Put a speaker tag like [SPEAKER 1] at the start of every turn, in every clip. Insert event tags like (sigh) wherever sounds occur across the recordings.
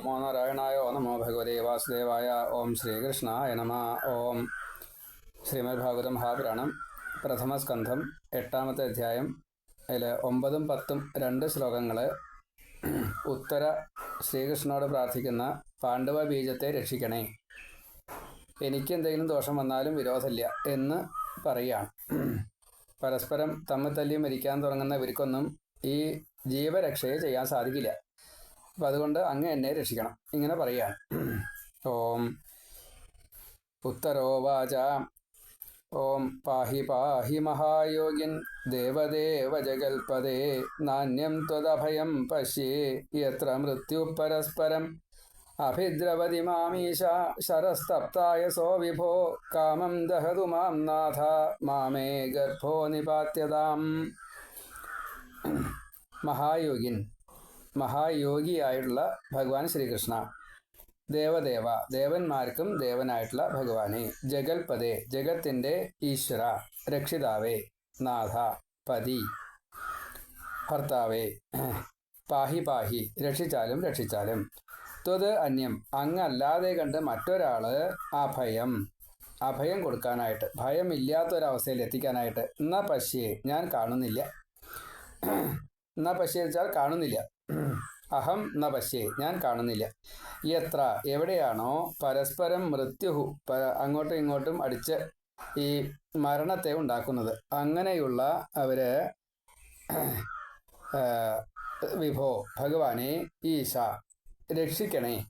[SPEAKER 1] നമോ നാരായണായ നമോ ഭഗവതേ വാസുദേവായ ഓം ശ്രീകൃഷ്ണായ നമ ഓം ശ്രീമദ് ഭാഗവത മഹാപുരാണം പ്രഥമ സ്കന്ധം എട്ടാമത്തെ അധ്യായം। അതിൽ ഒമ്പതും പത്തും രണ്ട് ശ്ലോകങ്ങൾ ഉത്തര ശ്രീകൃഷ്ണനോട് പ്രാർത്ഥിക്കുന്ന പാണ്ഡവ ബീജത്തെ രക്ഷിക്കണേ। എനിക്ക് എന്തെങ്കിലും ദോഷം വന്നാലും വിരോധമില്ല എന്ന് പറയുകയാണ് പരസ്പരം തമ്മിൽ തല്ലി മരിക്കാൻ തുടങ്ങുന്ന ഇവർക്കൊന്നും ഈ ജീവരക്ഷയെ ചെയ്യാൻ സാധിക്കില്ല। അപ്പം അതുകൊണ്ട് അങ്ങ് എന്നെ രക്ഷിക്കണം. ഇങ്ങനെ പറയുകയാണ്. ഓം ഉത്തരോവാച. ഓം പാഹി പാഹി മഹായോഗിൻ ദേവദേവ ജഗൽപദേ നാണ്യം ത്വദഭയം പശ്യേ. യത്ര മൃത്യു പരസ്പരം. അഭിദ്രവതി മാമീശ. ശരസ്തപ്തായ സോ വിഭോ. കാമം ദഹതു മാം നാഥ. മാമേ ഗർഭോ നിപാത്യതാം. മഹായോഗിൻ. മഹായോഗിയായിട്ടുള്ള ഭഗവാൻ ശ്രീകൃഷ്ണ. ദേവദേവ ദേവന്മാർക്കും ദേവനായിട്ടുള്ള ഭഗവാനെ. ജഗൽപദേ ജഗത്തിന്റെ ഈശ്വര. രക്ഷിതാവേ നാഥ പതി. ഭർത്താവേ പാഹി പാഹി. രക്ഷിച്ചാലും രക്ഷിച്ചാലും. ത്വത് അന്യം. അങ്ങല്ലാതെ കണ്ട് മറ്റൊരാൾ അഭയം. അഭയം കൊടുക്കാനായിട്ട്. ഭയമില്ലാത്തൊരവസ്ഥയിൽ എത്തിക്കാനായിട്ട് എന്നാ പശ്യേ ഞാൻ കാണുന്നില്ല. എന്നാ പശ്യ വെച്ചാൽ കാണുന്നില്ല. അഹം ന പശ്യേ. ഞാൻ കാണുന്നില്ല. എത്ര? എവിടെയാണോ പരസ്പരം മൃത്യുഹു പ- അങ്ങോട്ടും ഇങ്ങോട്ടും അടിച്ച് ഈ മരണത്തെ ഉണ്ടാക്കുന്നത്. അങ്ങനെയുള്ള അവർ വിഭോ ഭഗവാനെ ഈശ രക്ഷിക്കണേ.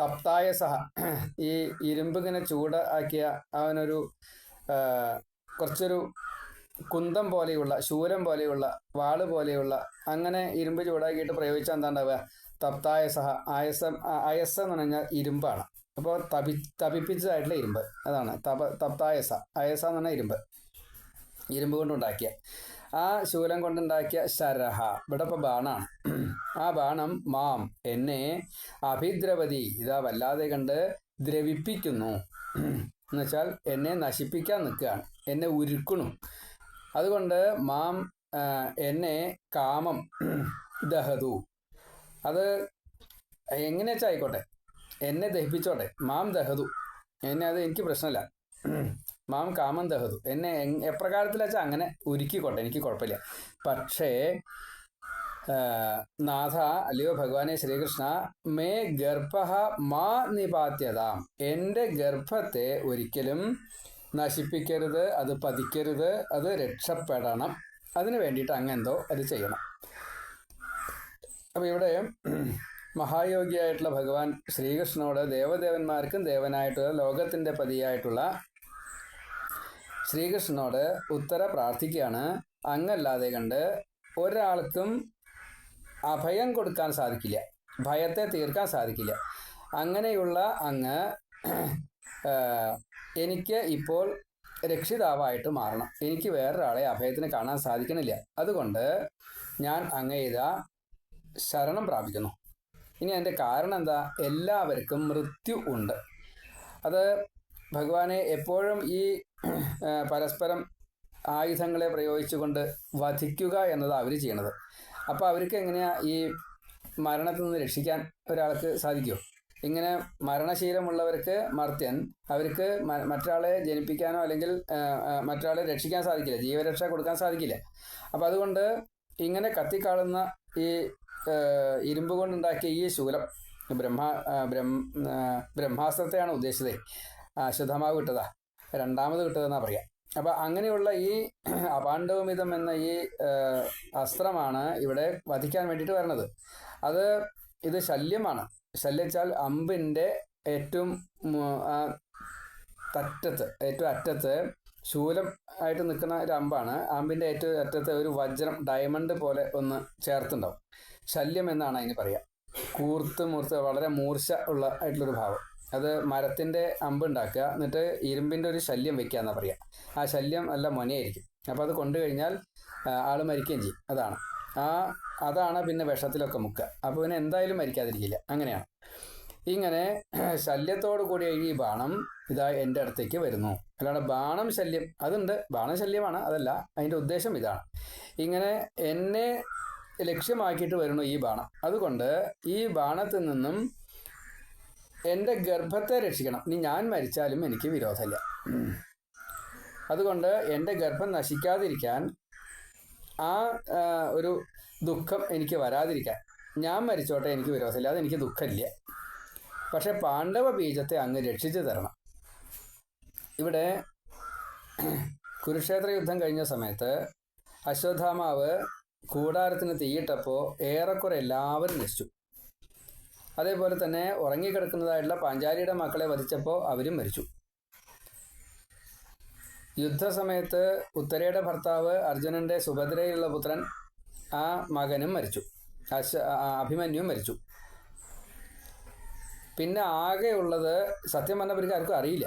[SPEAKER 1] തപ്തായ സഹ ഈ ഇരുമ്പിങ്ങനെ ചൂട് ആക്കിയ അവനൊരു കുറച്ചൊരു കുന്തം പോലെയുള്ള ശൂരം പോലെയുള്ള വാൾ പോലെയുള്ള അങ്ങനെ ഇരുമ്പ് ചൂടാക്കിയിട്ട് പ്രയോഗിച്ചാൽ എന്താ ഉണ്ടാവുക തപ്തായ സഹ ആയസം അയസം എന്ന് പറഞ്ഞാൽ ഇരുമ്പാണ്. അപ്പോൾ തപി തപിപ്പിച്ചതായിട്ടുള്ള ഇരുമ്പ്. അതാണ് തപ തപ്തായസ അയസ എന്ന് പറഞ്ഞാൽ ഇരുമ്പ്. ഇരുമ്പ് കൊണ്ടുണ്ടാക്കിയ. ആ ശൂലം കൊണ്ടുണ്ടാക്കിയ ശരഹ ഇവിടെ ഇപ്പോൾ ബാണാണ്. ആ ബാണം മാം എന്നെ അഭിദ്രവതി ഇതാ വല്ലാതെ കണ്ട് ദ്രവിപ്പിക്കുന്നു. എന്നുവെച്ചാൽ എന്നെ നശിപ്പിക്കാൻ നിൽക്കുകയാണ്. എന്നെ ഉരുക്കണു അതുകൊണ്ട് മാം എന്നെ കാമം ദഹതു. അത് എങ്ങനെ വെച്ചാൽ ആയിക്കോട്ടെ. എന്നെ ദഹിപ്പിച്ചോട്ടെ. മാം ദഹതു. എന്നെ അത് എനിക്ക് പ്രശ്നമില്ല. മാം കാമം ദഹതു. എന്നെ എപ്രകാരത്തിൽ വെച്ചാൽ അങ്ങനെ ഉരുക്കിക്കോട്ടെ. എനിക്ക് കുഴപ്പമില്ല. പക്ഷേ നാഥ അല്ലയോ ഭഗവാനെ ശ്രീകൃഷ്ണ മേ ഗർഭ മാ നിപാത്യതാം. എന്റെ ഗർഭത്തെ ഒരിക്കലും നശിപ്പിക്കരുത് അത് പതിക്കരുത് അത് രക്ഷപ്പെടണം. അതിന് വേണ്ടിയിട്ട് അങ്ങെന്തോ അത് ചെയ്യണം. അപ്പോൾ ഇവിടെ മഹായോഗിയായിട്ടുള്ള ഭഗവാൻ ശ്രീകൃഷ്ണനോട് ദേവദേവന്മാർക്കും ദേവനായിട്ടുള്ള ലോകത്തിന്റെ പതിയായിട്ടുള്ള ശ്രീകൃഷ്ണനോട് ഉത്തര പ്രാർത്ഥിക്കുകയാണ്. അങ്ങല്ലാതെ കണ്ട് ഒരാൾക്കും അഭയം കൊടുക്കാൻ സാധിക്കില്ല. ഭയത്തെ തീർക്കാൻ സാധിക്കില്ല. അങ്ങനെയുള്ള അങ്ങ് എനിക്ക് ഇപ്പോൾ രക്ഷിതാവായിട്ട് മാറണം. എനിക്ക് വേറൊരാളെ അഭയത്തിന് കാണാൻ സാധിക്കണില്ല. അതുകൊണ്ട് ഞാൻ അങ്ങേത ശരണം പ്രാപിക്കുന്നു. ഇനി അതിന്റെ കാരണം എന്താ? എല്ലാവർക്കും മൃത്യു ഉണ്ട്. അത് ഭഗവാനെ എപ്പോഴും ഈ പരസ്പരം ആയുധങ്ങളെ പ്രയോഗിച്ചുകൊണ്ട് വധിക്കുക എന്നതാണ് അവർ ചെയ്യണത്. അപ്പോൾ അവർക്ക് എങ്ങനെയാ ഈ മരണത്തിൽ നിന്ന് രക്ഷിക്കാൻ ഒരാൾക്ക് സാധിക്കുമോ ഇങ്ങനെ മരണശീലമുള്ളവർക്ക് മർത്യൻ അവർക്ക് മറ്റൊരാളെ ജനിപ്പിക്കാനോ അല്ലെങ്കിൽ മറ്റൊരാളെ രക്ഷിക്കാൻ സാധിക്കില്ല ജീവരക്ഷ കൊടുക്കാൻ സാധിക്കില്ല. അപ്പം അതുകൊണ്ട് ഇങ്ങനെ കത്തിക്കാളുന്ന ഈ ഇരുമ്പ് കൊണ്ടുണ്ടാക്കിയ ഈ ശൂലം ബ്രഹ്മാ ബ്രഹ്മ ബ്രഹ്മാസ്ത്രത്തെയാണ് ഉദ്ദേശിച്ചത്. അശുദ്ധമാവ് കിട്ടതാ. രണ്ടാമത് കിട്ടതെന്നാ പറയാം. അപ്പം അങ്ങനെയുള്ള ഈ അപാണ്ഡവമിതം എന്ന ഈ അസ്ത്രമാണ് ഇവിടെ വധിക്കാൻ വേണ്ടിയിട്ട് വരുന്നത് അത് ഇത് ശല്യമാണ്. ശല്യച്ചാൽ അമ്പിന്റെ ഏറ്റവും തറ്റത്ത് ഏറ്റവും അറ്റത്ത് ശൂലം ആയിട്ട് നിൽക്കുന്ന ഒരു അമ്പാണ്. അമ്പിന്റെ ഏറ്റവും അറ്റത്ത് ഒരു വജ്രം ഡയമണ്ട് പോലെ ഒന്ന് ചേർത്തുണ്ടാവും. ശല്യം എന്നാണ് അതിന് പറയുക കൂർത്ത് മൂർത്ത് വളരെ മൂർച്ച ഉള്ള ആയിട്ടുള്ളൊരു ഭാവം. അത് മരത്തിന്റെ അമ്പ് ഉണ്ടാക്കുക എന്നിട്ട് ഇരുമ്പിന്റെ ഒരു ശല്യം വെക്കുക എന്നാ പറയുക ആ ശല്യം നല്ല മൊനയായിരിക്കും. അപ്പോൾ അത് കൊണ്ടു കഴിഞ്ഞാൽ ആൾ മരിക്കുകയും ചെയ്യും. അതാണ്. ആ അതാണ് പിന്നെ വിഷത്തിലൊക്കെ മുക്കുക അപ്പോൾ പിന്നെ എന്തായാലും മരിക്കാതിരിക്കില്ല. അങ്ങനെയാണ്. ഇങ്ങനെ ശല്യത്തോടു കൂടിയ ഈ ബാണം ഇതാ എന്റെ അടുത്തേക്ക് വരുന്നു. അല്ലാണ്ട് ബാണം ശല്യം അതുണ്ട്. ബാണശല്യമാണ് അതല്ല. അതിന്റെ ഉദ്ദേശം ഇതാണ്. ഇങ്ങനെ എന്നെ ലക്ഷ്യമാക്കിയിട്ട് വരുന്നു ഈ ബാണം. അതുകൊണ്ട് ഈ ബാണത്തിൽ നിന്നും എന്റെ ഗർഭത്തെ രക്ഷിക്കണം. ഇനി ഞാൻ മരിച്ചാലും എനിക്ക് വിരോധമില്ല. അതുകൊണ്ട് എന്റെ ഗർഭം നശിക്കാതിരിക്കാൻ ആ ഒരു ദുഃഖം എനിക്ക് വരാതിരിക്കാൻ. ഞാൻ മരിച്ചോട്ടെ എനിക്ക് വിരോധമില്ല അതെനിക്ക് ദുഃഖമില്ല. പക്ഷെ പാണ്ഡവ ബീജത്തെ അങ്ങ് രക്ഷിച്ചു തരണം. ഇവിടെ കുരുക്ഷേത്ര യുദ്ധം കഴിഞ്ഞ സമയത്ത് അശ്വത്ഥാമാവ് കൂടാരത്തിന് തീയിട്ടപ്പോൾ ഏറെക്കുറെ എല്ലാവരും നശിച്ചു അതേപോലെ തന്നെ ഉറങ്ങിക്കിടക്കുന്നതായിട്ടുള്ള പാഞ്ചാലിയുടെ മക്കളെ വധിച്ചപ്പോൾ അവരും മരിച്ചു. യുദ്ധസമയത്ത് ഉത്തരയുടെ ഭർത്താവ് അർജുനന്റെ സുഭദ്രയുള്ള പുത്രൻ ആ മകനും മരിച്ചു. അശ അഭിമന്യും മരിച്ചു. പിന്നെ ആകെയുള്ളത് സത്യം പറഞ്ഞവർക്ക് ആർക്കും അറിയില്ല.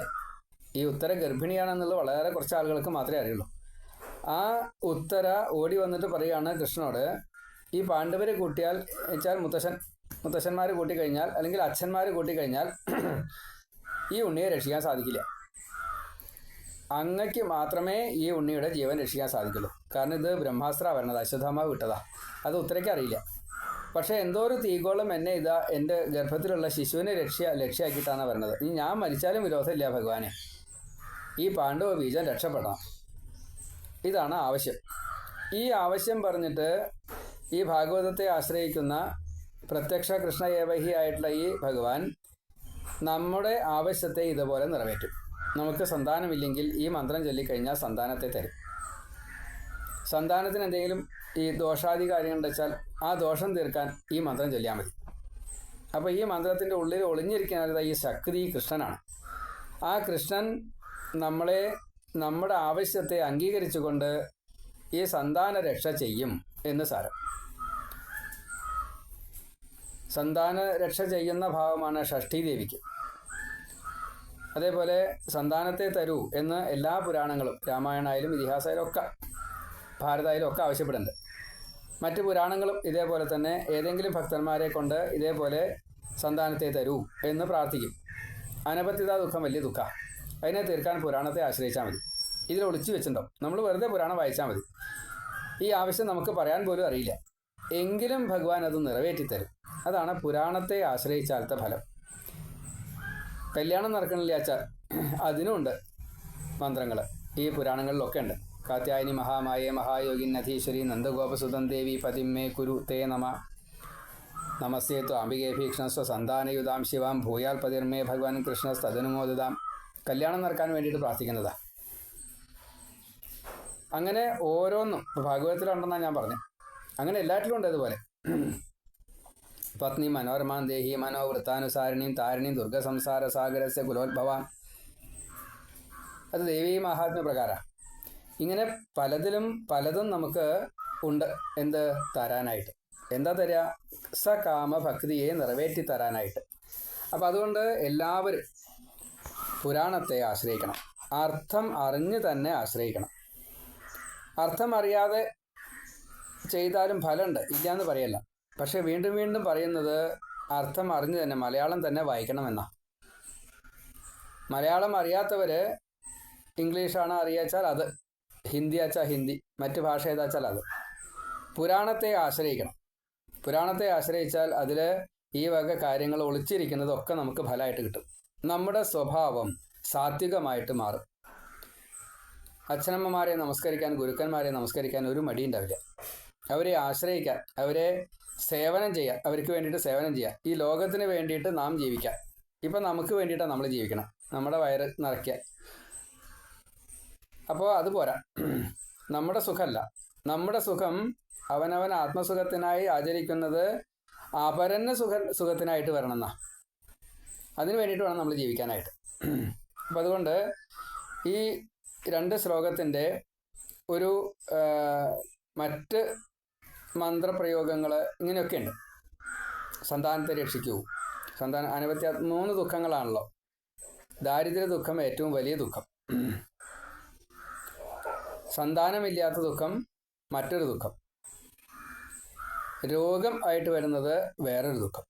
[SPEAKER 1] ഈ ഉത്തര ഗർഭിണിയാണെന്നുള്ളത് വളരെ കുറച്ച് ആളുകൾക്ക് മാത്രമേ അറിയുള്ളൂ. ആ ഉത്തര ഓടി വന്നിട്ട് പറയുകയാണ് കൃഷ്ണനോട് ഈ പാണ്ഡവരെ കൂട്ടിയാൽ വെച്ചാൽ മുത്തശ്ശൻ മുത്തശ്ശന്മാർ കൂട്ടിക്കഴിഞ്ഞാൽ അല്ലെങ്കിൽ അച്ഛന്മാർ കൂട്ടിക്കഴിഞ്ഞാൽ ഈ ഉണ്ണിയെ രക്ഷിക്കാൻ സാധിക്കില്ല. അങ്ങയ്ക്ക് മാത്രമേ ഈ ഉണ്ണിയുടെ ജീവൻ രക്ഷിക്കാൻ സാധിക്കുള്ളൂ. കാരണം ഇത് ബ്രഹ്മാസ്ത്ര വരണത് അശ്വത്ഥമാവ് വിട്ടതാ. അത് ഉത്തരയ്ക്ക് അറിയില്ല. പക്ഷേ എന്തോ ഒരു തീകോളം എന്നെ ഇതാ എന്റെ ഗർഭത്തിലുള്ള ശിശുവിനെ രക്ഷ ലക്ഷ്യമാക്കിയിട്ടാണ് വരണത്. ഇനി ഞാൻ മരിച്ചാലും വിരോധമില്ല ഭഗവാനെ. ഈ പാണ്ഡവ ബീജം രക്ഷപ്പെടണം. ഇതാണ് ആവശ്യം. ഈ ആവശ്യം പറഞ്ഞിട്ട് ഈ ഭാഗവതത്തെ ആശ്രയിക്കുന്ന പ്രത്യക്ഷ കൃഷ്ണ ഏവഹി ആയിട്ടുള്ള ഈ ഭഗവാൻ നമ്മുടെ ആവശ്യത്തെ ഇതുപോലെ നിറവേറ്റും. നമുക്ക് സന്താനമില്ലെങ്കിൽ ഈ മന്ത്രം ചൊല്ലിക്കഴിഞ്ഞാൽ സന്താനത്തെ തരും. സന്താനത്തിന് എന്തെങ്കിലും ഈ ദോഷാദി കാര്യങ്ങൾ വെച്ചാൽ ആ ദോഷം തീർക്കാൻ ഈ മന്ത്രം ചൊല്ലിയാൽ മതി. അപ്പോൾ ഈ മന്ത്രത്തിന്റെ ഉള്ളിൽ ഒളിഞ്ഞിരിക്കുന്നത് ഈ ശക്തി കൃഷ്ണനാണ്. ആ കൃഷ്ണൻ നമ്മളെ നമ്മുടെ ആവശ്യത്തെ അംഗീകരിച്ചുകൊണ്ട് ഈ സന്താന രക്ഷ ചെയ്യും എന്ന് സാരം. സന്താന രക്ഷ ചെയ്യുന്ന ഭാവമാണ് ഷഷ്ഠി ദേവിക്ക് അതേപോലെ സന്താനത്തെ തരൂ എന്ന് എല്ലാ പുരാണങ്ങളും രാമായണായാലും ഇതിഹാസമായാലും ഒക്കെ ഭാരതായാലും ഒക്കെ ആവശ്യപ്പെടുന്നുണ്ട്. മറ്റ് പുരാണങ്ങളും ഇതേപോലെ തന്നെ ഏതെങ്കിലും ഭക്തന്മാരെ കൊണ്ട് ഇതേപോലെ സന്താനത്തെ തരൂ എന്ന് പ്രാർത്ഥിക്കും. അനപത്യത ദുഃഖം വലിയ ദുഃഖ. അതിനെ തീർക്കാൻ പുരാണത്തെ ആശ്രയിച്ചാൽ മതി. ഇതിൽ ഒളിച്ചു വെച്ചിട്ടുണ്ടോ? നമ്മൾ വെറുതെ പുരാണം വായിച്ചാൽ മതി. ഈ ആവശ്യം നമുക്ക് പറയാൻ പോലും അറിയില്ല. എങ്കിലും ഭഗവാൻ അത് നിറവേറ്റിത്തരും. അതാണ് പുരാണത്തെ ആശ്രയിച്ചാലത്തെ ഫലം. കല്യാണം നടക്കണില്ല വെച്ചാൽ അതിനുമുണ്ട് മന്ത്രങ്ങൾ ഈ പുരാണങ്ങളിലൊക്കെ ഉണ്ട്. കാത്യായനി മഹാമായ മഹായോഗിൻ നധീശ്വരി നന്ദഗോപസുതം ദേവി പതിമേ കുരു തേ നമ. നമസ്തേ തു അംബികേ ഭീക്ഷണസ്വ. സന്താനയുതാം ശിവാം. ഭൂയാൽ പതിർമേ ഭഗവാൻ കൃഷ്ണ തദനുമോദിതാം. കല്യാണം നടക്കാൻ വേണ്ടിയിട്ട് പ്രാർത്ഥിക്കുന്നതാ. അങ്ങനെ ഓരോന്നും. ഭാഗവതത്തിലുണ്ടെന്നാണ് ഞാൻ പറഞ്ഞത് അങ്ങനെ എല്ലാറ്റിലും ഉണ്ട് അതുപോലെ പത്നി മനോരമാം ദേഹി മനോവൃത്താനുസാരിണിയും താരിണിയും ദുർഗസംസാര സാഗരസ്യ കുലോത്ഭവാൻ അത് ദേവീ മഹാത്മ്യ പ്രകാരമാണ് ഇങ്ങനെ പലതിലും പലതും നമുക്ക് ഉണ്ട് എന്ത് തരാനായിട്ട്. എന്താ തരിക സകാമ ഭക്തിയെ നിറവേറ്റി തരാനായിട്ട്. അപ്പം അതുകൊണ്ട് എല്ലാവരും പുരാണത്തെ ആശ്രയിക്കണം. അർത്ഥം അറിഞ്ഞ് തന്നെ ആശ്രയിക്കണം. അർത്ഥം അറിയാതെ ചെയ്താലും ഫലമുണ്ട്. എന്ന് പറയല്ല. പക്ഷെ വീണ്ടും വീണ്ടും പറയുന്നത് അർത്ഥം അറിഞ്ഞു തന്നെ മലയാളം തന്നെ വായിക്കണമെന്നാ. മലയാളം അറിയാത്തവർ ഇംഗ്ലീഷാണ് അറിയാച്ചാൽ അത് ഹിന്ദി അച്ചാൽ ഹിന്ദി മറ്റ് ഭാഷ ഏതാച്ചാൽ അത്. പുരാണത്തെ ആശ്രയിക്കണം. പുരാണത്തെ ആശ്രയിച്ചാൽ അതിൽ ഈ വക കാര്യങ്ങൾ ഒളിച്ചിരിക്കുന്നതൊക്കെ നമുക്ക് ഫലമായിട്ട് കിട്ടും. നമ്മുടെ സ്വഭാവം സാത്വികമായിട്ട് മാറും. അച്ഛനമ്മമാരെ നമസ്കരിക്കാൻ ഗുരുക്കന്മാരെ നമസ്കരിക്കാൻ ഒരു മടിയുണ്ടാവില്ല. അവരെ ആശ്രയിക്കാൻ അവരെ സേവനം ചെയ്യാൻ അവർക്ക് വേണ്ടിയിട്ട് സേവനം ചെയ്യാൻ. ഈ ലോകത്തിന് വേണ്ടിയിട്ട് നാം ജീവിക്കാം ഇപ്പം നമുക്ക് വേണ്ടിയിട്ടാണ് നമ്മൾ ജീവിക്കണം. നമ്മുടെ വയറ് നിറയ്ക്കാൻ. അപ്പോൾ അത് പോരാ. നമ്മുടെ സുഖമല്ല നമ്മുടെ സുഖം അവനവൻ ആത്മസുഖത്തിനായി ആചരിക്കുന്നത് അപരന് സുഖ സുഖത്തിനായിട്ട് വരണം എന്നാ അതിന് വേണ്ടിയിട്ട് വേണം നമ്മൾ ജീവിക്കാനായിട്ട്. അപ്പം അതുകൊണ്ട് ഈ രണ്ട് ശ്ലോകത്തിന്റെ ഒരു മറ്റ് മന്ത്രപ്രയോഗങ്ങൾ ഇങ്ങനെയൊക്കെ ഉണ്ട് സന്താനത്തെ രക്ഷിക്കൂ. സന്താന അനവത്യ മൂന്ന് ദുഃഖങ്ങളാണല്ലോ. ദാരിദ്ര്യ ദുഃഖം ഏറ്റവും വലിയ ദുഃഖം. സന്താനമില്ലാത്ത ദുഃഖം മറ്റൊരു ദുഃഖം. രോഗം ആയിട്ട് വരുന്നത് വേറൊരു ദുഃഖം.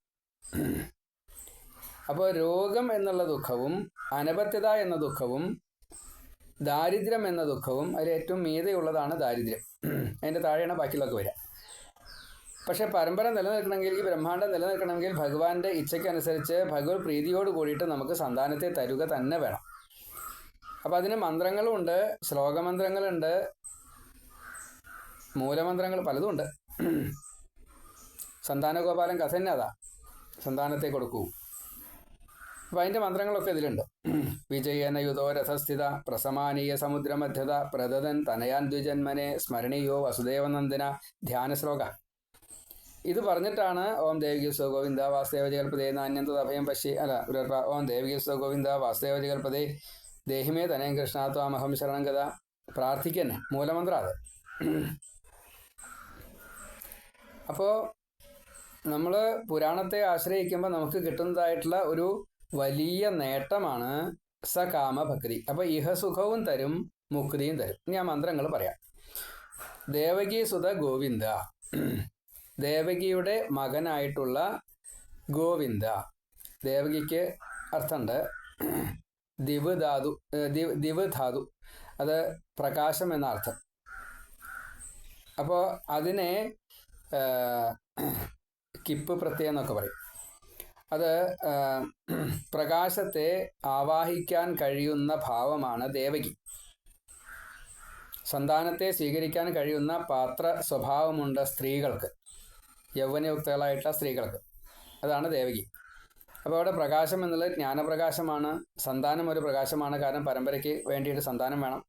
[SPEAKER 1] അപ്പോൾ രോഗം എന്നുള്ള ദുഃഖവും അനപത്യത എന്ന ദുഃഖവും ദാരിദ്ര്യം എന്ന ദുഃഖവും അതിൽ ഏറ്റവും മീതെയുള്ളതാണ് ദാരിദ്ര്യം. അതിന്റെ താഴെയാണ് ബാക്കിയുള്ളതൊക്കെ വരിക. പക്ഷെ പരമ്പര നിലനിൽക്കണമെങ്കിൽ ഈ ബ്രഹ്മാണ്ടം നിലനിൽക്കണമെങ്കിൽ ഭഗവാന്റെ ഇച്ഛയ്ക്കനുസരിച്ച് ഭഗവത് പ്രീതിയോട് കൂടിയിട്ട് നമുക്ക് സന്താനത്തെ തരുക തന്നെ വേണം. അപ്പം അതിന് മന്ത്രങ്ങളുമുണ്ട് ശ്ലോകമന്ത്രങ്ങളുണ്ട് മൂലമന്ത്രങ്ങൾ പലതുമുണ്ട്. സന്താനഗോപാലൻ കഥ തന്നെ അതാ സന്താനത്തെ കൊടുക്കൂ. അപ്പം അതിന്റെ മന്ത്രങ്ങളൊക്കെ ഇതിലുണ്ട്. വിജയന യുതോ രഥസ്ഥിത പ്രസമാനീയ സമുദ്രമധ്യത പ്രദതൻ തനയാൻ ദ്വിജന്മനെ സ്മരണീയോ വസുദേവനന്ദന ധ്യാന ശ്ലോക ഇത് പറഞ്ഞിട്ടാണ് ഓം ദേവികീസ്വ ഗോവിന്ദ വാസുദേവ ജഗൽപദേ നാന്യന്ത അഭയം പശ്യ. അല്ല ഉരർപ്പ ഓം ദേവികീസ്വ ഗോവിന്ദ വാസുദേവ ജഗൽപദേ ദേഹിമേ തനയം കൃഷ്ണാത്വാമഹം ശരണം കഥ പ്രാർത്ഥിക്കന്നെ. മൂലമന്ത്ര അത്. അപ്പോൾ നമ്മൾ പുരാണത്തെ ആശ്രയിക്കുമ്പോൾ നമുക്ക് കിട്ടുന്നതായിട്ടുള്ള ഒരു വലിയ നേട്ടമാണ് സകാമ ഭക്തി അപ്പോൾ ഇഹസുഖവും തരും മുക്തിയും തരും. ഞാൻ മന്ത്രങ്ങൾ പറയാം. ദേവകീസുത ഗോവിന്ദ. ദേവകിയുടെ മകനായിട്ടുള്ള ഗോവിന്ദ. ദേവകിക്ക് അർത്ഥമുണ്ട് ദിവ് ധാതു ദിവ് ധാതു. അത് പ്രകാശം എന്ന അർത്ഥം. അപ്പോൾ അതിനെ കിപ്പ് പ്രത്യയം എന്നൊക്കെ പറയും. അത് പ്രകാശത്തെ ആവാഹിക്കാൻ കഴിയുന്ന ഭാവമാണ് ദേവകി. സന്താനത്തെ സ്വീകരിക്കാൻ കഴിയുന്ന പാത്ര സ്വഭാവമുണ്ട് സ്ത്രീകൾക്ക്. യൗവനയുക്തകളായിട്ടുള്ള സ്ത്രീകൾക്ക്. അതാണ് ദേവകി. അപ്പോൾ അവിടെ പ്രകാശം എന്നുള്ളത് ജ്ഞാനപ്രകാശമാണ്. സന്താനം ഒരു പ്രകാശമാണ്. കാരണം പരമ്പരയ്ക്ക് വേണ്ടിയിട്ട് സന്താനം വേണം.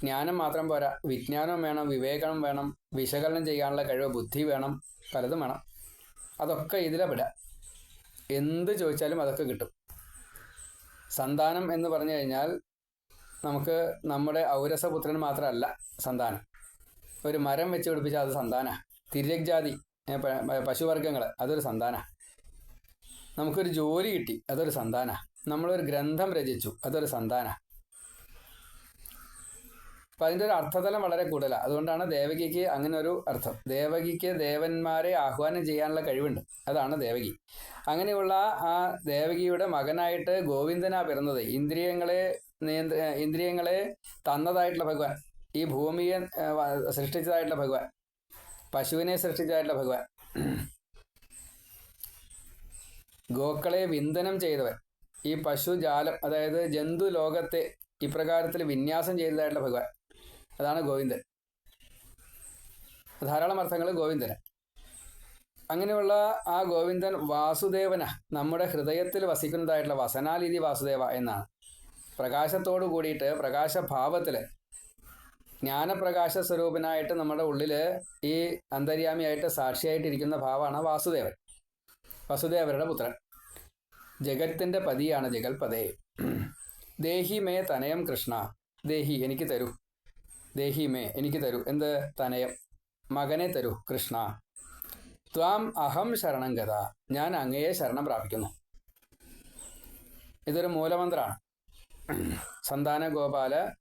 [SPEAKER 1] ജ്ഞാനം മാത്രം പോരാ. വിജ്ഞാനം വേണം. വിവേകം വേണം. വിശകലനം ചെയ്യാനുള്ള കഴിവ് ബുദ്ധി വേണം. പലതും വേണം. അതൊക്കെ ഇതിലെ വിടാം എന്ത് ചോദിച്ചാലും അതൊക്കെ കിട്ടും. സന്താനം എന്ന് പറഞ്ഞു കഴിഞ്ഞാൽ നമുക്ക് നമ്മുടെ ഔരസപുത്രൻ മാത്രമല്ല സന്താനം. ഒരു മരം വെച്ച് പിടിപ്പിച്ചാൽ അത് സന്താന. തിരക് ജാതി ഏ, പ- പ- പശുവർഗങ്ങൾ അതൊരു സന്താന. നമുക്കൊരു ജോലി കിട്ടി അതൊരു സന്താന. നമ്മളൊരു ഗ്രന്ഥം രചിച്ചു അതൊരു സന്താന. അപ്പം അതിന്റെ ഒരു അർത്ഥതലം വളരെ കൂടുതലാണ് അതുകൊണ്ടാണ് ദേവകിക്ക് അങ്ങനെ ഒരു അർത്ഥം. ദേവകിക്ക് ദേവന്മാരെ ആഹ്വാനം ചെയ്യാനുള്ള കഴിവുണ്ട്. അതാണ് ദേവകി. അങ്ങനെയുള്ള ആ ദേവകിയുടെ മകനായിട്ട് ഗോവിന്ദനാ പിറന്നത്. ഇന്ദ്രിയങ്ങളെ നിയന്ത്ര ഇന്ദ്രിയങ്ങളെ തന്നതായിട്ടുള്ള ഭഗവാൻ. ഈ ഭൂമിയെ സൃഷ്ടിച്ചതായിട്ടുള്ള ഭഗവാൻ. പശുവിനെ സൃഷ്ടിച്ചതായിട്ടുള്ള ഭഗവാൻ. ഗോക്കളെ വിന്ദനം ചെയ്തവൻ. ഈ പശുജാലം അതായത് ജന്തു ലോകത്തെ ഇപ്രകാരത്തിൽ വിന്യാസം ചെയ്തതായിട്ടുള്ള ഭഗവാൻ. അതാണ് ഗോവിന്ദൻ. ധാരാളം അർത്ഥങ്ങൾ ഗോവിന്ദന്. അങ്ങനെയുള്ള ആ ഗോവിന്ദൻ വാസുദേവന നമ്മുടെ ഹൃദയത്തിൽ വസിക്കുന്നതായിട്ടുള്ള വസനാലിതി വാസുദേവ എന്നാണ്. പ്രകാശത്തോടു കൂടിയിട്ട് പ്രകാശഭാവത്തിൽ ജ്ഞാനപ്രകാശ സ്വരൂപനായിട്ട് നമ്മുടെ ഉള്ളിൽ ഈ അന്തര്യാമിയായിട്ട് സാക്ഷിയായിട്ടിരിക്കുന്ന ഭാവമാണ് വാസുദേവൻ. വസുദേവരുടെ പുത്രൻ. ജഗത്തിന്റെ പതിയാണ് ജഗൽപതേ. ദേഹി മേ തനയം കൃഷ്ണ. ദേഹി എനിക്ക് തരൂ. ദേഹി മേ എനിക്ക് തരൂ. എന്ത്? തനയം. മകനെ തരൂ കൃഷ്ണ. ത്വാം അഹം ശരണം ഗത. ഞാൻ അങ്ങയെ ശരണം പ്രാപിക്കുന്നു. ഇതൊരു മൂലമന്ത്രമാണ് സന്താന ഗോപാല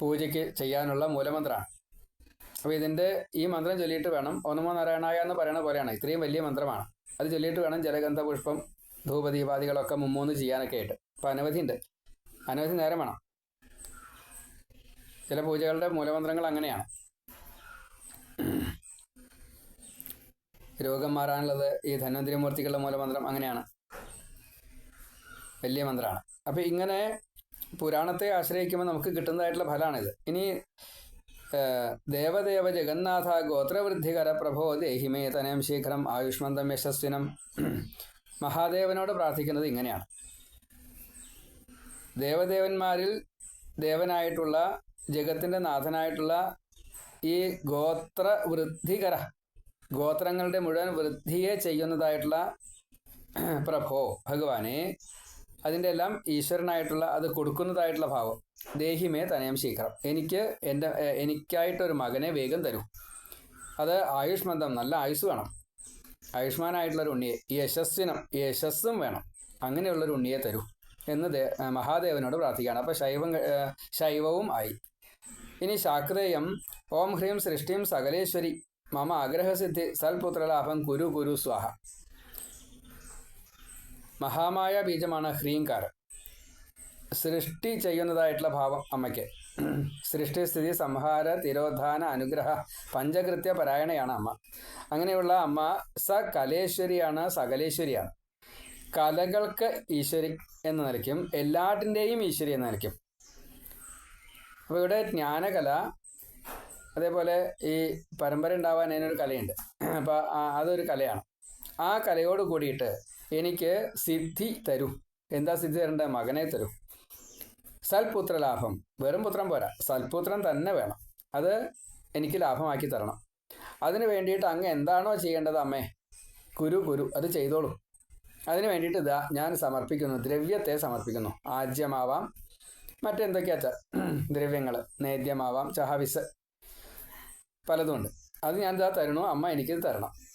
[SPEAKER 1] പൂജയ്ക്ക് ചെയ്യാനുള്ള മൂലമന്ത്രമാണ് അപ്പോൾ ഇതിന്റെ ഈ മന്ത്രം ചൊല്ലിയിട്ട് വേണം. ഓനമോ നാരായണായ എന്ന് പറയുന്ന പോലെയാണ്. ഇത്രയും വലിയ മന്ത്രമാണ്. അത് ചൊല്ലിയിട്ട് വേണം ജലഗന്ധ പുഷ്പം ധൂപദീപാദികളൊക്കെ മുമ്മൂന്ന് ചെയ്യാനൊക്കെ ആയിട്ട്. അപ്പോൾ അനവധി ഉണ്ട്. അനവധി നേരം വേണം. ചില പൂജകളുടെ മൂലമന്ത്രങ്ങൾ അങ്ങനെയാണ്. രോഗം മാറാനുള്ളത് ഈ ധന്വന്തിരി മൂർത്തികളുടെ മൂലമന്ത്രം അങ്ങനെയാണ്. വലിയ മന്ത്രമാണ്. അപ്പോൾ ഇങ്ങനെ പുരാണത്തെ ആശ്രയിക്കുമ്പോൾ നമുക്ക് കിട്ടുന്നതായിട്ടുള്ള ഫലമാണിത് ഇനി ദേവദേവ ജഗന്നാഥ ഗോത്രവൃദ്ധികര പ്രഭോ ദേഹിമേ തനയം ശീഘ്രം ആയുഷ്മന്തം യശസ്വിനം. മഹാദേവനോട് പ്രാർത്ഥിക്കുന്നത് ഇങ്ങനെയാണ്. ദേവദേവന്മാരിൽ ദേവനായിട്ടുള്ള ജഗത്തിന്റെ നാഥനായിട്ടുള്ള ഈ ഗോത്ര വൃദ്ധികര ഗോത്രങ്ങളുടെ മുഴുവൻ വൃദ്ധിയെ ചെയ്യുന്നതായിട്ടുള്ള പ്രഭോ ഭഗവാനെ അതിന്റെ എല്ലാം ഈശ്വരനായിട്ടുള്ള അത് കൊടുക്കുന്നതായിട്ടുള്ള ഭാവം. ദേഹിമേ തനയം ശീഘ്രം. എനിക്ക് എന്റെ എനിക്കായിട്ടൊരു മകനെ വേഗം തരൂ. അത് ആയുഷ്മന്തം നല്ല ആയുസ് വേണം. ആയുഷ്മാനായിട്ടുള്ളൊരു ഉണ്ണിയെ യശസ്സിനും യശസ്സും വേണം. അങ്ങനെയുള്ളൊരു ഉണ്ണിയെ തരൂ എന്ന് മഹാദേവനോട് പ്രാർത്ഥിക്കുകയാണ്. അപ്പോൾ ശൈവം ശൈവവും ആയി. ഇനി ശാക്തേയം ഓം ഹ്രീം സൃഷ്ടിയും സകലേശ്വരി. മമ ആഗ്രഹസിദ്ധി സൽപുത്രലാഭം കുരു കുരു സ്വാഹ. മഹാമായ ബീജമാണ് ഹ്രീങ്കാരം സൃഷ്ടി ചെയ്യുന്നതായിട്ടുള്ള ഭാവം അമ്മയ്ക്ക്. സൃഷ്ടിസ്ഥിതി സംഹാര തിരോധാന അനുഗ്രഹ പഞ്ചകൃത്യ പരായണയാണ് അമ്മ. അങ്ങനെയുള്ള അമ്മ സ കലേശ്വരിയാണ് സകലേശ്വരിയാണ്. കലകൾക്ക് ഈശ്വരി എന്ന നിലയ്ക്കും എല്ലാറ്റിന്റെയും ഈശ്വരി എന്ന നിലയ്ക്കും. അപ്പോൾ ഇവിടെ ജ്ഞാനകല അതേപോലെ ഈ പരമ്പര ഉണ്ടാവാൻ അതിനൊരു കലയുണ്ട്. അപ്പോൾ അതൊരു കലയാണ്. ആ കലയോട് കൂടിയിട്ട് എനിക്ക് സിദ്ധി തരൂ. എന്താ സിദ്ധി തരേണ്ടത് മകനെ തരൂ. സൽപുത്ര ലാഭം വെറും പുത്രം പോരാ. സൽപുത്രൻ തന്നെ വേണം. അത് എനിക്ക് ലാഭമാക്കി തരണം. അതിന് വേണ്ടിയിട്ട് അങ്ങ് എന്താണോ ചെയ്യേണ്ടത് അമ്മേ? കുരു കുരു. അത് ചെയ്തോളൂ. അതിന് വേണ്ടിയിട്ട് ഇതാ ഞാൻ സമർപ്പിക്കുന്നു. ദ്രവ്യത്തെ സമർപ്പിക്കുന്നു. ആജ്യമാവാം. മറ്റെന്തൊക്കെയാ ദ്രവ്യങ്ങൾ നേദ്യമാവാം. ചഹവിസ്. പലതുമുണ്ട് അത് ഞാൻ ഇതാ തരണു. അമ്മ എനിക്കിത് തരണം.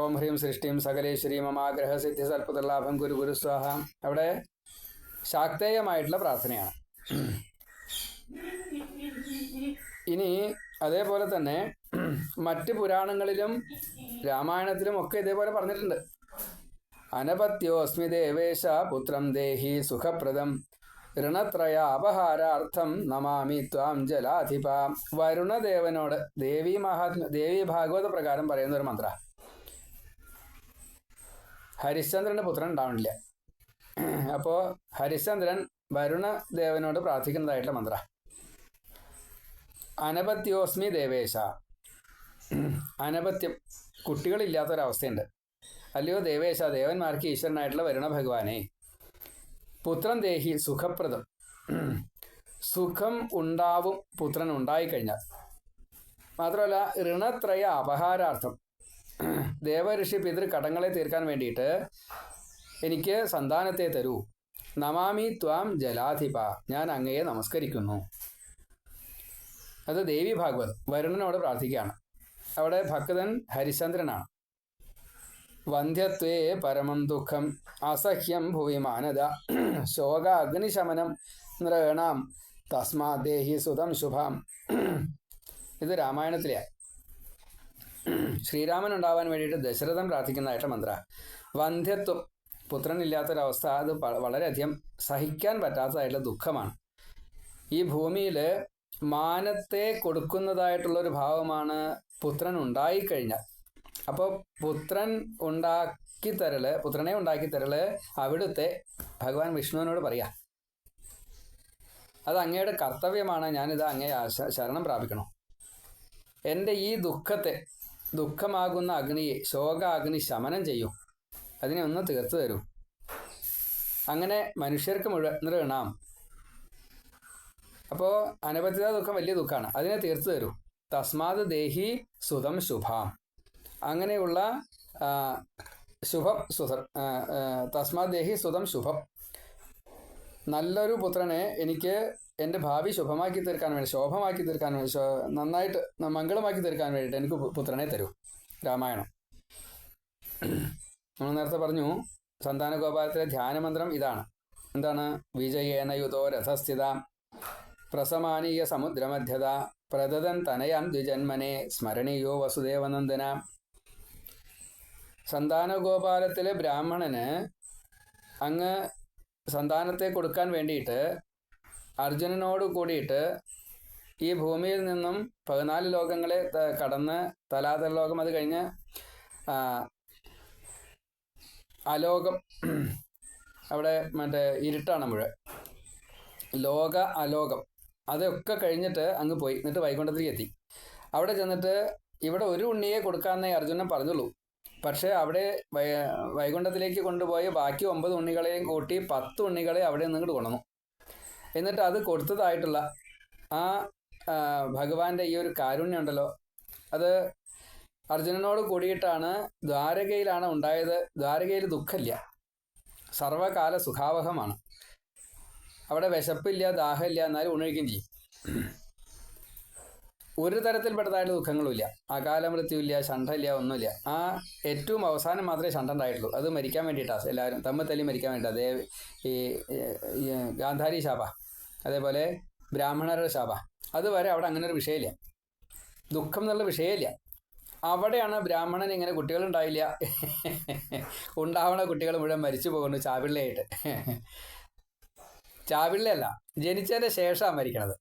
[SPEAKER 1] ഓം ഹ്രീം സൃഷ്ടിയും സകലേശ്വരിയും മമാഗ്രഹ സിദ്ധി സർപ്പതല്ലാഭം ഗുരു ഗുരുസ്വാഹ അവിടെ ശാക്തേയമായിട്ടുള്ള പ്രാർത്ഥനയാണ്. ഇനി അതേപോലെ തന്നെ മറ്റ് പുരാണങ്ങളിലും രാമായണത്തിലും ഒക്കെ ഇതേപോലെ പറഞ്ഞിട്ടുണ്ട്. അനപത്യോസ്മി ദേവേശ പുത്രം ദേഹി സുഖപ്രദം. ഋണത്രയ അപഹാരാർത്ഥം നമാമി ത്വാം ജലാധിപ. വരുണദേവനോട് ദേവി മഹാത്മ ദേവി ഭാഗവത പ്രകാരം പറയുന്ന ഒരു മന്ത്ര. ഹരിശ്ചന്ദ്രന്റെ പുത്രൻ ഉണ്ടാവണില്ല. അപ്പോൾ ഹരിശ്ചന്ദ്രൻ വരുണദേവനോട് പ്രാർത്ഥിക്കുന്നതായിട്ടുള്ള മന്ത്ര. അനപത്യോസ്മി ദേവേശ. അനപത്യം. കുട്ടികളില്ലാത്തൊരവസ്ഥയുണ്ട്. അല്ലയോ ദേവേശ ദേവന്മാർക്ക് ഈശ്വരനായിട്ടുള്ള വരുണ ഭഗവാനെ പുത്രൻ ദേഹി സുഖപ്രദം. സുഖം ഉണ്ടാവും പുത്രൻ ഉണ്ടായിക്കഴിഞ്ഞാൽ. മാത്രമല്ല ഋണത്രയ അപഹാരാർത്ഥം. ദേവഋഷി പിതൃ കടങ്ങളെ തീർക്കാൻ വേണ്ടിയിട്ട് എനിക്ക് സന്താനത്തെ തരൂ. നമാമി ത്വാം ജലാധിപ. ഞാൻ അങ്ങയെ നമസ്കരിക്കുന്നു. അത് ദേവി ഭാഗവത് വരുണനോട് പ്രാർത്ഥിക്കുകയാണ്. അവിടെ ഭക്തൻ ഹരിചന്ദ്രനാണ്. വന്ധ്യത്വേ പരമം ദുഃഖം. അസഹ്യം ഭൂമി മാനത ശോക അഗ്നിശമനം നൃണാം. തസ്മാ ദേഹി സുതം ശുഭം. ഇത് രാമായണത്തിലെയാണ് ശ്രീരാമൻ ഉണ്ടാവാൻ വേണ്ടിയിട്ട് ദശരഥൻ പ്രാർത്ഥിക്കുന്നതായിട്ട് മന്ത്ര. വന്ധ്യത്വം. പുത്രനില്ലാത്തൊരവസ്ഥ അത് വളരെയധികം സഹിക്കാൻ പറ്റാത്തതായിട്ടുള്ള ദുഃഖമാണ്. ഈ ഭൂമിയിൽ മാനത്തെ കൊടുക്കുന്നതായിട്ടുള്ള ഒരു ഭാവമാണ് പുത്രൻ ഉണ്ടായിക്കഴിഞ്ഞാൽ അപ്പോൾ പുത്രൻ ഉണ്ടാക്കി പുത്രനെ ഉണ്ടാക്കി തരൽ അവിടുത്തെ ഭഗവാൻ വിഷ്ണുവിനോട് പറയാ. അത് അങ്ങയുടെ കർത്തവ്യമാണ് ഞാനിത് അങ്ങേ ശരണം പ്രാപിക്കണം. എന്റെ ഈ ദുഃഖത്തെ ദുഃഖമാകുന്ന അഗ്നിയെ ശോക അഗ്നി ശമനം ചെയ്യൂ. അതിനെ ഒന്ന് തീർത്തു തരൂ. അങ്ങനെ മനുഷ്യർക്ക് മുഴുവൻ നൃണാം അപ്പോൾ അനപതിത ദുഃഖം വലിയ ദുഃഖമാണ്. അതിനെ തീർത്തു തരൂ. തസ്മാത് ദേഹി സുതം ശുഭാം. അങ്ങനെയുള്ള ശുഭം സുധം തസ്മാത് ദേഹി സുതം ശുഭം. നല്ലൊരു പുത്രനെ എനിക്ക് എന്റെ ഭാവി ശുഭമാക്കി തീർക്കാൻ വേണ്ടി ശോഭമാക്കി തീർക്കാൻ വേണ്ടി നന്നായിട്ട് മംഗളമാക്കി തീർക്കാൻ വേണ്ടിയിട്ട് എനിക്ക് പുത്രനെ തരൂ. രാമായണം. നമ്മൾ നേരത്തെ പറഞ്ഞു സന്താന ഗോപാലത്തിലെ ധ്യാനമന്ത്രം ഇതാണ്. എന്താണ്? വിജയേന യുതോ രഥസ്ഥിത പ്രസമാനീയ സമുദ്രമധ്യത പ്രദതൻ തനയാം ദ്വിജന്മനെ സ്മരണീയോ വസുദേവനന്ദന. സന്താനഗോപാലത്തിലെ ബ്രാഹ്മണന് അങ്ങ് സന്താനത്തെ കൊടുക്കാൻ വേണ്ടിയിട്ട് അർജുനനോട് കൂടിയിട്ട് ഈ ഭൂമിയിൽ നിന്നും പതിനാല് ലോകങ്ങളെ കടന്ന് തലാതല ലോകം അത് കഴിഞ്ഞ് അലോകം (clears throat) അവിടെ മറ്റേ ഇരുട്ടാണ് മുഴുവൻ. ലോക അലോകം അതൊക്കെ കഴിഞ്ഞിട്ട് അങ്ങ് പോയി. എന്നിട്ട് വൈകുണ്ഠത്തിലേക്ക് എത്തി. അവിടെ ചെന്നിട്ട് ഇവിടെ ഒരു ഉണ്ണിയെ കൊടുക്കാമെന്നേ അർജുനൻ പറഞ്ഞുള്ളൂ. പക്ഷേ അവിടെ വൈകുണ്ഠത്തിലേക്ക് കൊണ്ടുപോയി ബാക്കി ഒമ്പത് ഉണ്ണികളെയും കൂട്ടി പത്ത് ഉണ്ണികളെ അവിടെ നിന്ന് കൊണ്ടുവന്നു. എന്നിട്ട് അത് കൊടുത്തതായിട്ടുള്ള ആ ഭഗവാന്റെ ഈ ഒരു കാരുണ്യം ഉണ്ടല്ലോ. അത് അർജുനനോട് കൂടിയിട്ടാണ് ദ്വാരകയിലാണ് ഉണ്ടായത്. ദ്വാരകയിൽ ദുഃഖമില്ല. സർവകാല സുഖാവഹമാണ്. അവിടെ വിശപ്പില്ല ദാഹമില്ല എന്നാലും ഉണഴിക്കുകയും ചെയ്യും. ഒരു തരത്തിൽപ്പെട്ടതായിട്ട് ദുഃഖങ്ങളുമില്ല. അകാല മൃത്യുവില്ല ഷണ്ഠമില്ല ഒന്നുമില്ല. ആ ഏറ്റവും അവസാനം മാത്രമേ ഷണ്ട ഉണ്ടായിട്ടുള്ളൂ അത് മരിക്കാൻ വേണ്ടിയിട്ടാണ് എല്ലാവരും തമ്മിൽ തല്ലി മരിക്കാൻ വേണ്ടിയിട്ടാണ് അതേ ഈ ഗാന്ധാരി ശാപ. അതേപോലെ ബ്രാഹ്മണരുടെ ശാപ. അതുവരെ അവിടെ അങ്ങനെ ഒരു വിഷയമില്ല. ദുഃഖം എന്നുള്ള വിഷയമില്ല. അവിടെയാണ് ബ്രാഹ്മണൻ ഇങ്ങനെ കുട്ടികളുണ്ടായില്ല. ഉണ്ടാവണ കുട്ടികൾ മുഴുവൻ മരിച്ചു പോകുന്നു ചാവിള്ളയായിട്ട് ചാവിള്ളയല്ല ജനിച്ചതിന്റെ ശേഷമാണ് മരിക്കണത്.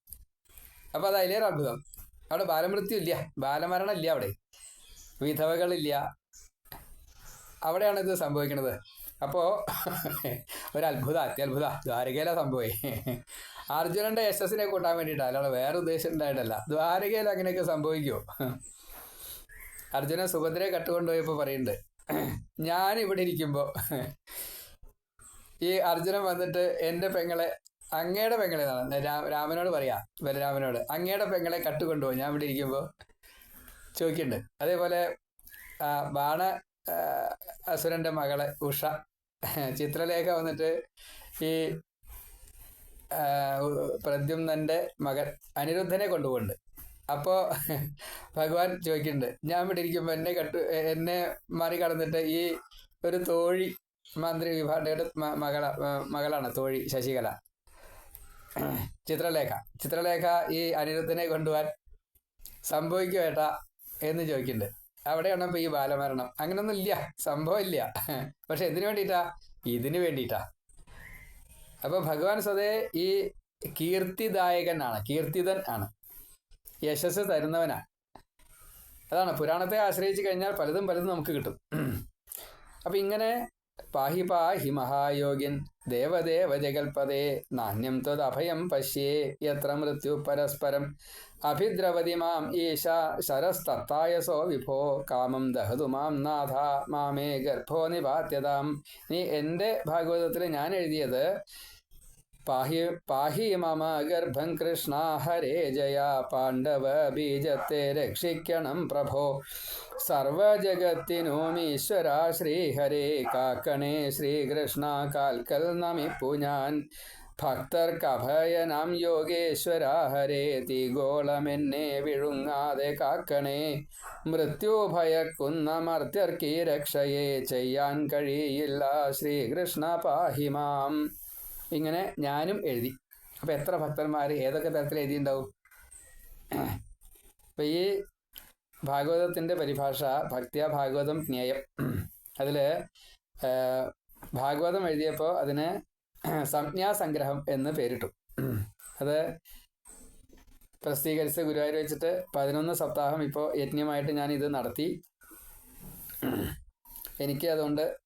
[SPEAKER 1] അപ്പോൾ അത് അതിലേറെ അത്ഭുതം. അവിടെ ബാലമൃത്യു ഇല്ല. ബാലമരണം ഇല്ല അവിടെ. വിധവകളില്ല. അവിടെയാണ് ഇത് സംഭവിക്കുന്നത് അപ്പോൾ ഒരു അത്ഭുത അത്യത്ഭുത. ദ്വാരകയിലാണ് സംഭവം. അർജുനന്റെ യശസ്സിനെ കൂട്ടാൻ വേണ്ടിയിട്ടാണ് അല്ലാതെ വേറെ ഉദ്ദേശം ഉണ്ടായിട്ടല്ല ദ്വാരകയിൽ അങ്ങനെയൊക്കെ സംഭവിക്കുമോ അർജുനൻ സുഭദ്രയെ കട്ടുകൊണ്ടുപോയപ്പോൾ പറയുന്നുണ്ട് ഞാൻ ഇവിടെ ഇരിക്കുമ്പോൾ ഈ അർജുനൻ വന്നിട്ട് എന്റെ പെങ്ങളെ അങ്ങയുടെ പെങ്ങളെ രാമനോട് പറയാ ബലരാമനോട് അങ്ങയുടെ പെങ്ങളെ കട്ടുകൊണ്ടുപോകും ഞാൻ ഇവിടെ ഇരിക്കുമ്പോൾ ചോദിക്കുന്നുണ്ട്. അതേപോലെ ബാണ അസുരന്റെ മകളെ ഉഷ ചിത്രലേഖ വന്നിട്ട് ഈ പ്രദ്യുമ്നന്റെ മകൻ അനിരുദ്ധനെ കൊണ്ടുപോകുന്നുണ്ട്. അപ്പോ ഭഗവാൻ ചോദിക്കുന്നുണ്ട് ഞാൻ ഇവിടെ ഇരിക്കുമ്പോൾ എന്നെ കട്ടു എന്നെ മറികടന്നിട്ട് ഈ ഒരു തോഴി മന്ത്രി വിഭാഗയുടെ മകള മകളാണ് തോഴി ശശികല. ചിത്രലേഖ. ചിത്രലേഖ ഈ അനിരുദ്ധനെ കൊണ്ടുപോകാൻ സംഭവിക്കും ഏട്ടാ? എന്ന് ചോദിക്കുന്നുണ്ട്. അവിടെയാണ് ഇപ്പൊ ഈ ബാലമരണം? അങ്ങനൊന്നും ഇല്ല സംഭവം ഇല്ല പക്ഷെ എന്തിനു വേണ്ടിയിട്ടാ? ഇതിനു വേണ്ടിയിട്ടാ. അപ്പൊ ഭഗവാൻ സ്വതേ ഈ കീർത്തിദായകനാണ് കീർത്തിതൻ ആണ്. യശസ് തരുന്നവനാണ്. അതാണ് പുരാണത്തെ ആശ്രയിച്ച് കഴിഞ്ഞാൽ പലതും പലതും നമുക്ക് കിട്ടും. അപ്പൊ ഇങ്ങനെ പാഹി പാഹി മഹായോഗിൻ ദേവദേവ ജഗൽപദേ നാണ്യം ത്വദഭയം പശ്യേ യത്ര മൃത്യു പരസ്പരം. അഭിദ്രവതി മാം ഈശ ശരസ്തത്തായസോ വിഭോ കാമം ദഹതു മാം നാഥ മാമേ ഗർഭോ നിപാത്യതാം നീ എന്റെ ഭാഗവതത്തിൽ ഞാൻ എഴുതിയത് പാഹി പാഹി മമ ഗർഭം കൃഷ്ണ ഹരേ ജയ പാണ്ഡവ ബീജത്തെ രക്ഷിക്കണം പ്രഭോ. സർവജഗത്തിനുമീശ്വര ശ്രീഹരേ കാക്കണേ ശ്രീകൃഷ്ണ കാൽക്കൽ നമിപ്പു ഞാൻ. ഭക്തർക്കഭയനം യോഗേശ്വര ഹരേ തീഗോളമെന്നെ വിഴുങ്ങാതെ കാക്കണേ. മൃത്യു ഭയക്കുന്ന മർത്യർക്കീ രക്ഷയെ ചെയ്യാൻ കഴിയില്ല ശ്രീകൃഷ്ണ പാഹിമാം ഇങ്ങനെ ഞാനും എഴുതി. അപ്പം എത്ര ഭക്തന്മാർ ഏതൊക്കെ തരത്തിൽ എഴുതിയിട്ടുണ്ടാവും അപ്പം ഈ ഭാഗവതത്തിന്റെ പരിഭാഷ ഭക്തിയ ഭാഗവതം ജ്ഞേയം. അതിൽ ഭാഗവതം എഴുതിയപ്പോൾ അതിന് സംജ്ഞാസംഗ്രഹം എന്ന് പേരിട്ടു. അത് പ്രസിദ്ധീകരിച്ച് ഗുരുവായൂർ വെച്ചിട്ട് പതിനൊന്ന് സപ്താഹം ഇപ്പോൾ യജ്ഞമായിട്ട് ഞാൻ ഇത് നടത്തി. എനിക്ക് അതുകൊണ്ട്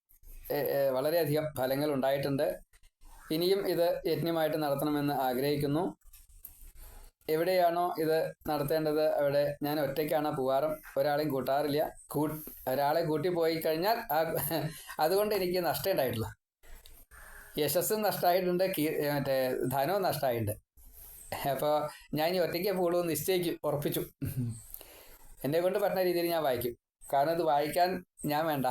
[SPEAKER 1] വളരെയധികം ഫലങ്ങൾ ഉണ്ടായിട്ടുണ്ട്. ഇനിയും ഇത് യജ്ഞമായിട്ട് നടത്തണമെന്ന് ആഗ്രഹിക്കുന്നു. എവിടെയാണോ ഇത് നടത്തേണ്ടത് അവിടെ ഞാൻ ഒറ്റയ്ക്കാണ് പോവാറും ഒരാളെയും കൂട്ടാറില്ല. കൂ ഒരാളെ കൂട്ടി പോയി കഴിഞ്ഞാൽ ആ അതുകൊണ്ട് എനിക്ക് നഷ്ടം ഉണ്ടായിട്ടില്ല. യശസ്സും നഷ്ടമായിട്ടുണ്ട് മറ്റേ ധനവും നഷ്ടമായിട്ടുണ്ട്. അപ്പോൾ ഞാൻ ഇനി ഒറ്റയ്ക്ക് പോകുള്ളൂ നിശ്ചയിക്കും ഉറപ്പിച്ചു. എന്നെ കൊണ്ട് പറ്റുന്ന രീതിയിൽ ഞാൻ വായിക്കും. കാരണം ഇത് വായിക്കാൻ ഞാൻ വേണ്ട.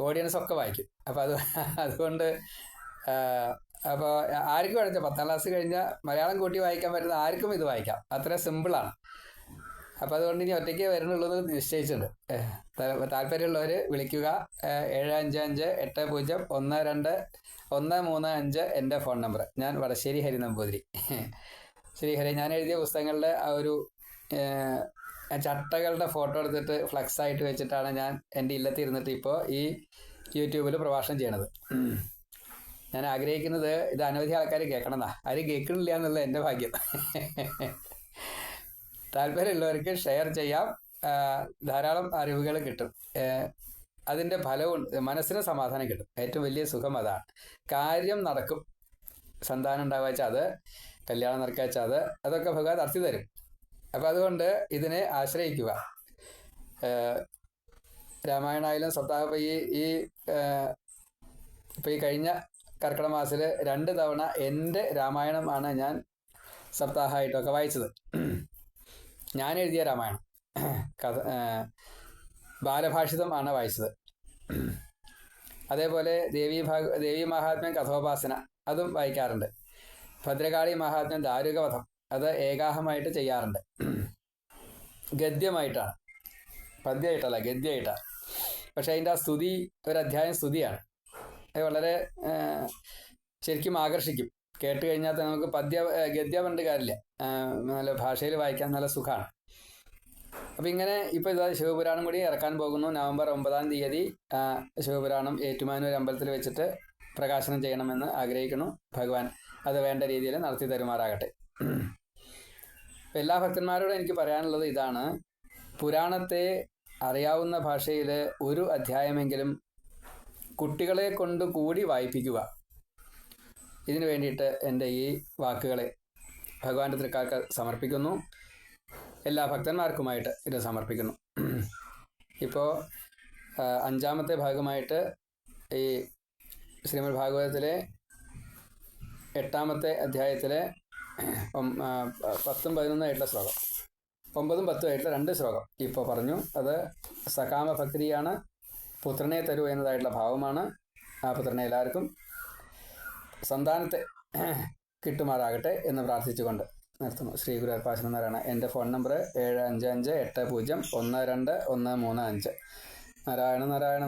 [SPEAKER 1] ഓഡിയൻസ് ഒക്കെ വായിക്കും. അപ്പോൾ അത് അതുകൊണ്ട് അപ്പോൾ ആർക്കും വേണം പത്താം ക്ലാസ് കഴിഞ്ഞാൽ മലയാളം കൂട്ടി വായിക്കാൻ പറ്റുന്ന ആർക്കും ഇത് വായിക്കാം. അത്ര സിമ്പിളാണ് അപ്പോൾ അതുകൊണ്ട് ഇനി ഒറ്റയ്ക്ക് വരുന്നുള്ളൂ എന്ന് നിശ്ചയിച്ചിട്ടുണ്ട്. താല്പര്യമുള്ളവർ വിളിക്കുക. ഏഴ് അഞ്ച് അഞ്ച് എട്ട് പൂജ്യം ഒന്ന് രണ്ട് ഒന്ന് മൂന്ന് അഞ്ച് എന്റെ ഫോൺ നമ്പർ ഞാൻ വടശ്ശേരി ഹരി നമ്പൂതിരി. ശ്രീഹരി ഞാൻ എഴുതിയ പുസ്തകങ്ങളുടെ ആ ഒരു ചട്ടകളുടെ ഫോട്ടോ എടുത്തിട്ട് ഫ്ലക്സ് ആയിട്ട് വെച്ചിട്ടാണ് ഞാൻ എന്റെ ഇല്ലത്തിരുന്നിട്ട് ഇപ്പോൾ ഈ യൂട്യൂബിൽ പ്രഭാഷണം ചെയ്യണത്. ഞാൻ ആഗ്രഹിക്കുന്നത് ഇത് അനവധി ആൾക്കാർ കേൾക്കണമെന്നാ. ആരും കേൾക്കണില്ല എന്നുള്ളത് എന്റെ ഭാഗ്യം. താല്പര്യമുള്ളവർക്ക് ഷെയർ ചെയ്യാം. ധാരാളം അറിവുകൾ കിട്ടും. അതിന്റെ ഫലവും മനസ്സിന് സമാധാനം കിട്ടും. ഏറ്റവും വലിയ സുഖം അതാണ്. കാര്യം നടക്കും. സന്താനം ഉണ്ടാവുക അത് കല്യാണം നടക്കുക വെച്ചാൽ അത് അതൊക്കെ ഭഗവാൻ നടത്തി തരും. അപ്പം അതുകൊണ്ട് ഇതിനെ ആശ്രയിക്കുക. രാമായണായാലും സപ്താഹ ഈ ഈ ഇപ്പം ഈ കഴിഞ്ഞ കർക്കിടക മാസത്തിൽ രണ്ട് തവണ എന്റെ രാമായണമാണ് ഞാൻ സപ്താഹമായിട്ടൊക്കെ വായിച്ചത്. ഞാൻ എഴുതിയ രാമായണം. കഥ ബാലഭാഷിതമാണ് വായിച്ചത്. അതേപോലെ ദേവി ഭാഗ ദേവി മഹാത്മ്യം കഥോപാസന അതും വായിക്കാറുണ്ട്. ഭദ്രകാളി മഹാത്മ്യം ദാരുകവധം അത് ഏകാഹമായിട്ട് ചെയ്യാറുണ്ട്. ഗദ്യമായിട്ടാണ്. പദ്യമായിട്ടല്ല ഗദ്യമായിട്ടാണ്. പക്ഷെ അതിന്റെ ആ സ്തുതി ഒരു അധ്യായം സ്തുതിയാണ്. വളരെ ശരിക്കും ആകർഷിക്കും. കേട്ട് കഴിഞ്ഞാൽ തന്നെ നമുക്ക് പദ്യ ഗദ്യ പണ്ട് കാര്യമില്ല. നല്ല ഭാഷയിൽ വായിക്കാൻ നല്ല സുഖമാണ്. അപ്പം ഇങ്ങനെ ഇപ്പോൾ ഇതാ ശിവപുരാണം കൂടി ഇറക്കാൻ പോകുന്നു. നവംബർ ഒമ്പതാം തീയതി ശിവപുരാണം ഏറ്റുമാനൂർ അമ്പലത്തിൽ വെച്ചിട്ട് പ്രകാശനം ചെയ്യണമെന്ന് ആഗ്രഹിക്കുന്നു. ഭഗവാൻ അത് വേണ്ട രീതിയിൽ നടത്തി തരുമാറാകട്ടെ. എല്ലാ ഭക്തന്മാരോടും എനിക്ക് പറയാനുള്ളത് ഇതാണ്. പുരാണത്തെ അറിയാവുന്ന ഭാഷയിൽ ഒരു അധ്യായമെങ്കിലും കുട്ടികളെ കൊണ്ട് കൂടി വായിപ്പിക്കുക. ഇതിനു വേണ്ടിയിട്ട് എന്റെ ഈ വാക്കുകളെ ഭഗവാന്റെ തൃക്കാർക്ക് സമർപ്പിക്കുന്നു. എല്ലാ ഭക്തന്മാർക്കുമായിട്ട് ഇത് സമർപ്പിക്കുന്നു. ഇപ്പോൾ അഞ്ചാമത്തെ ഭാഗമായിട്ട് ഈ ശ്രീമദ് ഭാഗവതത്തിലെ എട്ടാമത്തെ അധ്യായത്തിലെ പത്തും പതിനൊന്നായിട്ടുള്ള ശ്ലോകം. ഒമ്പതും പത്തും ആയിട്ടുള്ള രണ്ട് ശ്ലോകം ഇപ്പോൾ പറഞ്ഞു. അത് സകാമ ഭക്തിയാണ് പുത്രനെ തരൂ എന്നതായിട്ടുള്ള ഭാവമാണ് ആ പുത്രനെ എല്ലാവർക്കും സന്താനത്തെ കിട്ടുമാറാകട്ടെ എന്ന് പ്രാർത്ഥിച്ചുകൊണ്ട് നിർത്തുന്നു. ശ്രീ ഗുരു അർപ്പാശന നാരായണ എന്റെ ഫോൺ നമ്പർ ഏഴ് അഞ്ച് അഞ്ച് എട്ട് പൂജ്യം ഒന്ന് രണ്ട് ഒന്ന് മൂന്ന് അഞ്ച്. നാരായണ നാരായണ